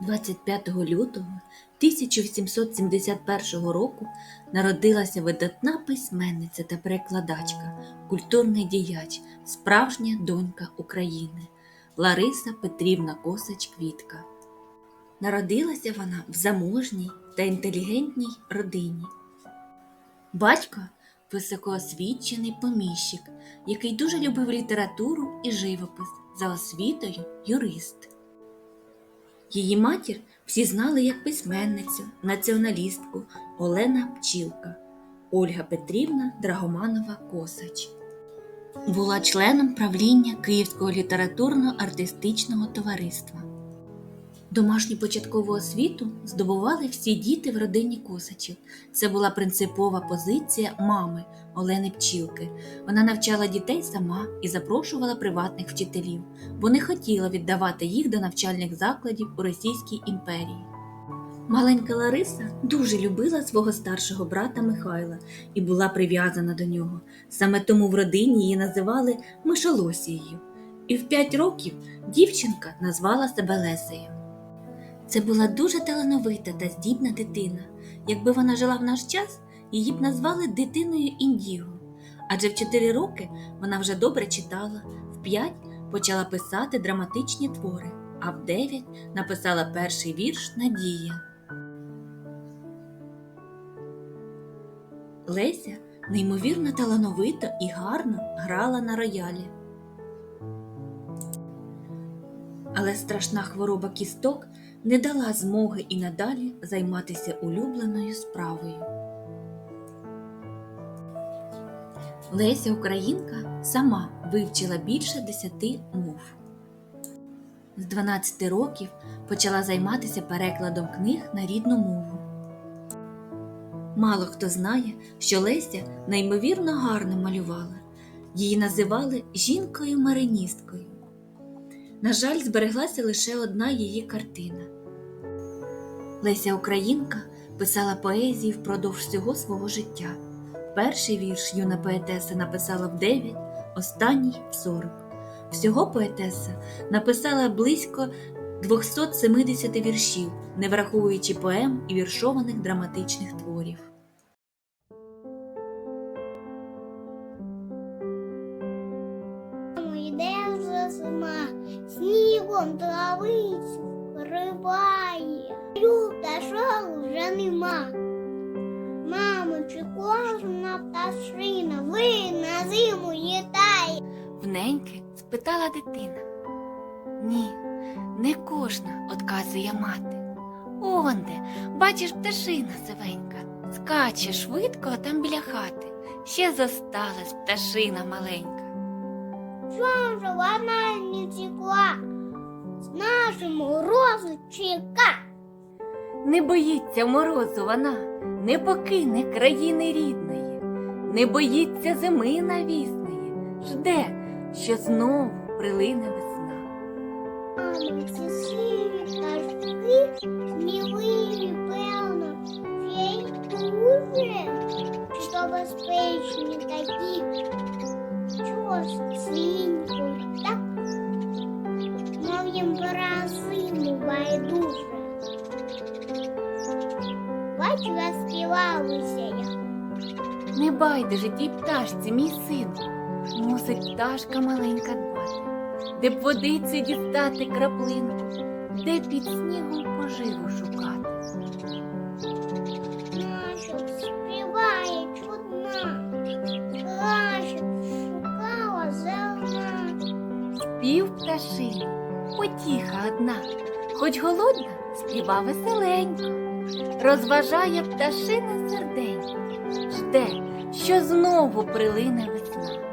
25 лютого 1771 року народилася видатна письменниця та перекладачка, культурний діяч, справжня донька України Лариса Петрівна Косач Квітка. Народилася вона в заможній та інтелігентній родині. Батько високоосвічений поміщик, який дуже любив літературу і живопис за освітою юрист. Її матір всі знали як письменницю, націоналістку Олена Пчілка, Ольга Петрівна Драгоманова Косач. Була членом правління Київського літературно-артистичного товариства. Домашню початкову освіту здобували всі діти в родині Косачів. Це була принципова позиція мами Олени Пчілки. Вона навчала дітей сама і запрошувала приватних вчителів, бо не хотіла віддавати їх до навчальних закладів у Російській імперії. Маленька Лариса дуже любила свого старшого брата Михайла і була прив'язана до нього. Саме тому в родині її називали Мишолосією. І в п'ять років дівчинка назвала себе Лесею. Це була дуже талановита та здібна дитина. Якби вона жила в наш час, її б назвали дитиною Індіго. Адже в 4 роки вона вже добре читала, в 5 почала писати драматичні твори, а в 9 написала перший вірш Надія. Леся неймовірно талановито і гарно грала на роялі. Але страшна хвороба кісток не дала змоги і надалі займатися улюбленою справою. Леся Українка сама вивчила більше десяти мов. З 12 років почала займатися перекладом книг на рідну мову. Мало хто знає, що Леся неймовірно гарно малювала. Її називали жінкою-мариністкою. На жаль, збереглася лише одна її картина. Леся Українка писала поезії впродовж всього свого життя. Перший вірш юна поетеса написала в 9, останній в 40. Всього поетеса написала близько 270 віршів, не враховуючи поем і віршованих драматичних творів. Йде вже зима, снігом травицю вкриває. Пташок вже нема. Мамо, чи кожна пташина ви на зиму літає? Вненьки спитала дитина. Ні, не кожна, одказує мати. Онде, бачиш, пташина сивенька, скаче швидко там біля хати. Ще зосталась пташина маленька. Чом же вона не текла? З нашим морозу чека. Не боїться морозу вона, не покине країни рідної, не боїться зими навісної, жде, що знову прилине весна. Мамо, ці пташки, сміливі, певно, ще й дуже, що безпечні такі. Чого так? Мов їм пора зиму байдуже. Бач, розспівалася я. Не байдуже тій пташці, мій сину, мусить пташка маленька дбати, де б водиці дістати краплинку, де під снігом поживу шукати. Наша співає чудна, зелена. Пів пташини, потіха одна, хоч голодна, співа веселенько, розважає пташина серденько, жде, що знову прилине весна.